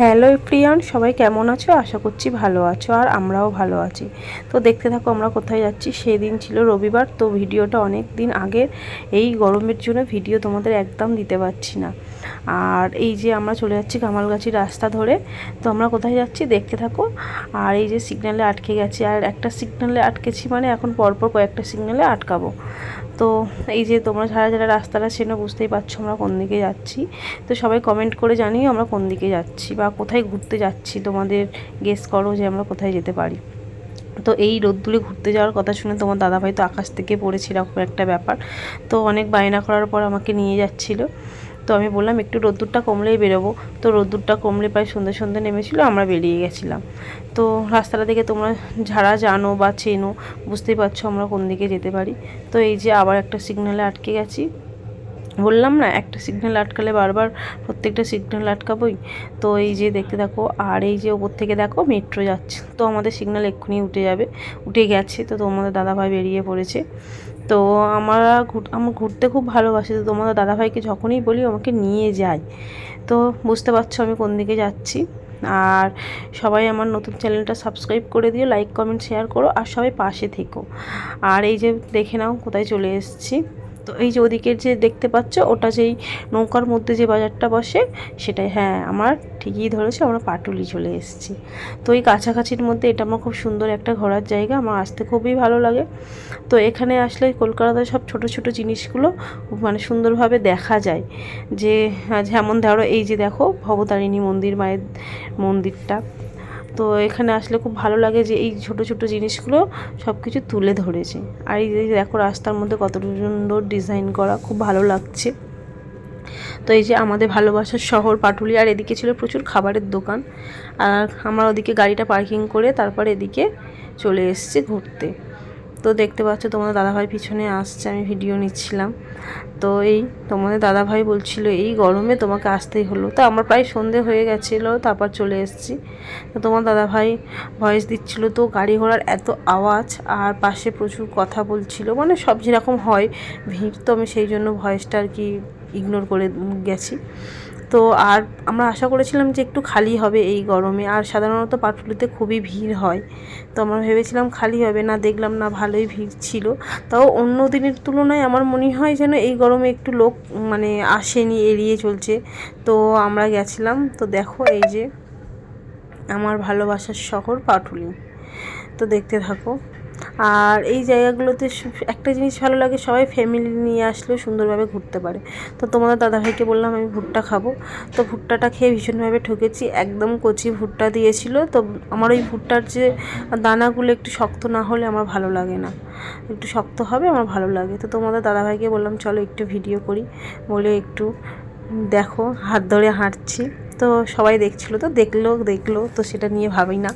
Hello Priyan সবাই কেমন আছো? আশা করছি ভালো আছো আর আমরাও ভালো আছি। তো দেখতে থাকো আমরা কোথায় যাচ্ছি। সেই দিন ছিল রবিবার, তো ভিডিওটা অনেক দিন আগের। এই গরমের জন্য ভিডিও তোমাদের একদম দিতে পারছি না। আর এই যে আমরা চলে যাচ্ছি কামালগাছির রাস্তা ধরে, তো আমরা কোথায় যাচ্ছি দেখতে থাকো। আর এই যে সিগন্যালে আটকে গেছি, আর একটা সিগন্যালে আটকেছি মানে এখন পরপর কয়েকটা সিগন্যালে আটকাবো। তো এই যে তোমরা যারা যারা রাস্তাটা চেনো বুঝতেই পারছ আমরা কোন দিকে যাচ্ছি। তো সবাই কমেন্ট করে জানিও আমরা কোন দিকে যাচ্ছি বা কোথায় ঘুরতে যাচ্ছি, তোমাদের গেস করো যে আমরা কোথায় যেতে পারি। তো এই রোদ্দুরে ঘুরতে যাওয়ার কথা শুনে তোমার দাদাভাই তো আকাশ থেকে পড়েছে এরকম একটা ব্যাপার। তো অনেক বায়না করার পর আমাকে নিয়ে যাচ্ছিল। তো আমি বললাম, একটু রোদ্দুরটা কমলেই বেরোবো। তো রোদ্দুরটা কমলে প্রায় সন্ধ্যে সন্ধ্যে নেমেছিলো, আমরা বেরিয়ে গেছিলাম। তো রাস্তাটা দেখে তোমরা যারা জানো বা চেনো, বুঝতেই পারছ আমরা কোন দিকে যেতে পারি। তো এই যে আবার একটা সিগন্যালে আটকে গেছি। বললাম না, একটা সিগন্যাল আটকালে বারবার প্রত্যেকটা সিগন্যাল আটকাবই। তো এই যে দেখতে দেখো আর এই যে ওপর থেকে দেখো মেট্রো যাচ্ছে। তো আমাদের সিগন্যাল এক্ষুনি উঠে যাবে, উঠে গেছে। তো তোমাদের দাদাভাই বেরিয়ে পড়েছে। তো আমরা আমার ঘুরতে খুব ভালোবাসি। তো তোমাদের দাদাভাইকে যখনই বলি, আমাকে নিয়ে যায়। তো বুঝতে পারছ আমি কোন দিকে যাচ্ছি। আর সবাই আমার নতুন চ্যানেলটা সাবস্ক্রাইব করে দিও লাইক কমেন্ট শেয়ার করো, আর সবাই পাশে থেকো। আর এই যে দেখে নাও, কোথায় চলে এসেছি। তো এই যে ওদিকের যে দেখতে পাচ্ছ, ওটা যেই নৌকার মধ্যে যে বাজারটা বসে, সেটাই হ্যাঁ আমার ঠিকই ধরেছে, আমরা পাটুলি চলে এসেছি। তো এই কাছাকাছির মধ্যে এটা আমার খুব সুন্দর একটা ঘোরার জায়গা, আমার আসতে খুবই ভালো লাগে। তো এখানে আসলে কলকাতাতে সব ছোট ছোট জিনিসগুলো মানে সুন্দরভাবে দেখা যায়। যে যেমন ধরো এই যে দেখো, ভবতারিণী মন্দির, মায়ের মন্দিরটা। তো এখানে আসলে খুব ভালো লাগে যে এই ছোট ছোট জিনিসগুলো সব কিছু তুলে ধরেছে। আর এই দেখো রাস্তার মধ্যে কত সুন্দর ডিজাইন করা, খুব ভালো লাগছে। তো এই যে আমাদের ভালোবাসার শহর পাটুলি, আর এদিকে ছিল প্রচুর খাবারের দোকান। আর আমরা ওদিকে গাড়িটা পার্কিং করে তারপর এদিকে চলে এসছে ঘুরতে। তো দেখতে পাচ্ছ তোমাদের দাদাভাই পিছনে আসছে, আমি ভিডিও নিচ্ছিলাম। তো এই তোমাদের দাদাভাই বলছিল, এই গরমে তোমাকে আসতেই হলো। তো আমার প্রায় সন্ধে হয়ে গেছিল, তারপর চলে এসেছি। তো তোমার দাদাভাই ভয়েস দিচ্ছিল, তো গাড়ি ঘোড়ার এত আওয়াজ আর পাশে প্রচুর কথা বলছিল। মানে সব যেরকম হয়, ভিড় তো আমি সেই জন্য ভয়েসটা আর কি ইগনোর করে গেছি। তো আর আমরা আশা করেছিলাম যে একটু খালি হবে এই গরমে। আর সাধারণত পাটুলিতে খুবই ভিড় হয়। তো আমরা ভেবেছিলাম খালি হবে না, দেখলাম না ভালোই ভিড় ছিল। তাও অন্য দিনের তুলনায় আমার মনে হয় যেন এই গরমে একটু লোক মানে আসেনি, এড়িয়ে চলছে। তো আমরা গেছিলাম, তো দেখো এই যে আমার ভালোবাসার শহর পাটুলি। তো দেখতে থাকো। আর এই জায়গাগুলোতে একটা জিনিস ভালো লাগে, সবাই ফ্যামিলি নিয়ে আসলেও সুন্দরভাবে ঘুরতে পারে। তো তোমাদের দাদাভাইকে বললাম, আমি ভুট্টা খাব। তো ভুট্টাটা খেয়ে ভীষণভাবে ঠকেছি, একদম কচি ভুট্টা দিয়েছিল। তো আমার ওই ভুট্টার যে দানাগুলো একটু শক্ত না হলে আমার ভালো লাগে না। একটু শক্ত হবে, আমার ভালো লাগে। তো তোমাদের দাদাভাইকে বললাম, চলো একটু ভিডিও করি। বলে একটু, দেখো, হাত ধরে হাঁটছি। তো সবাই দেখছিলো, তো দেখল দেখল, তো সেটা নিয়ে ভাবি না।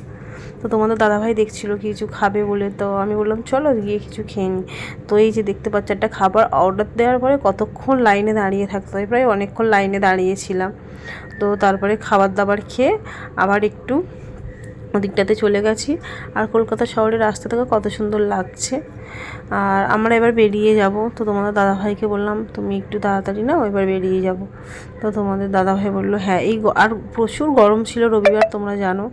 তো তোমাদের দাদাভাই দেখছিলো কিছু খাবে বলে, তো আমি বললাম, চলো গিয়ে কিছু খেয়ে নিই তো এই যে দেখতে পাচ্ছ, একটা খাবার অর্ডার দেওয়ার পরে কতক্ষণ লাইনে দাঁড়িয়ে থাকতে হয়, প্রায় অনেকক্ষণ লাইনে দাঁড়িয়েছিলাম। তো তারপরে খাবার দাবার খেয়ে আবার একটু ওদিকটাতে চলে গেছি। আর কলকাতা শহরের রাস্তা থেকে কত সুন্দর লাগছে। আর আমরা এবার বেরিয়ে যাব। তো তোমাদের দাদাভাইকে বললাম, তুমি একটু তাড়াতাড়ি নাও, এবার বেরিয়ে যাব। তো তোমাদের দাদাভাই বলল হ্যাঁ এই আর প্রচুর গরম ছিল রবিবার, তোমরা জানো।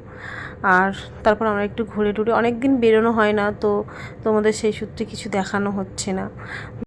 আর তারপর আমরা একটু ঘুরে টুরে অনেক দিন বেরোনো হয় না, তো তোমাদের সেই সূত্রে কিছু দেখানো হচ্ছে না।